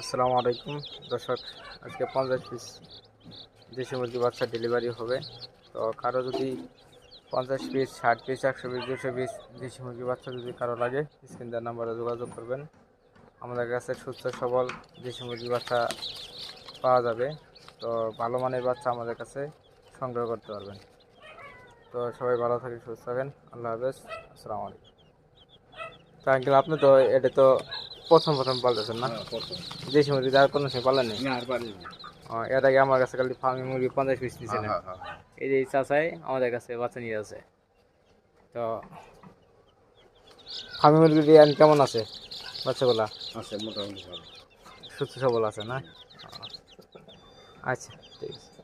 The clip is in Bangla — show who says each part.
Speaker 1: আসসালামু আলাইকুম। দর্শক, আজকে পঞ্চাশ পিস দেশি মুরগি বাচ্চা ডেলিভারি হবে। তো কারও যদি পঞ্চাশ পিস, ষাট পিস, একশো পিস, দুশো পিস দেশি মুরগি বাচ্চা যদি কারও লাগে, স্ক্রিন নাম্বারে যোগাযোগ করবেন। আমাদের কাছে সুস্থ, সবল দেশি মুরগি বাচ্চা পাওয়া যাবে। তো ভালো মানের বাচ্চা আমাদের কাছে সংগ্রহ করতে পারবেন। তো সবাই ভালো থাকেন, সুস্থ থাকেন। আল্লাহ হাফেজ। আসসালামু আলাইকুম। তো আঙ্কেল আপনি তো, এটা তো প্রথম প্রথম পাল্টেছেন না?
Speaker 2: হ্যাঁ।
Speaker 1: দেশি মুরগি আর কোনো সময় পালেন নেই
Speaker 2: না, আর
Speaker 1: এর আগে আমার কাছে খালি ফার্মি মুরগি পঞ্চাশ পিস দিয়েছিলেন
Speaker 2: হ্যাঁ, হ্যাঁ।
Speaker 1: এই যে চাচাই আমাদের কাছে বাচ্চা নিয়ে আছে তো ফার্মি মুরগি দিয়ে কেমন আছে বাচ্চাগুলা?
Speaker 2: আছে মোটামুটি
Speaker 1: সুস্থ সবল আছে না? আচ্ছা ঠিক আছে।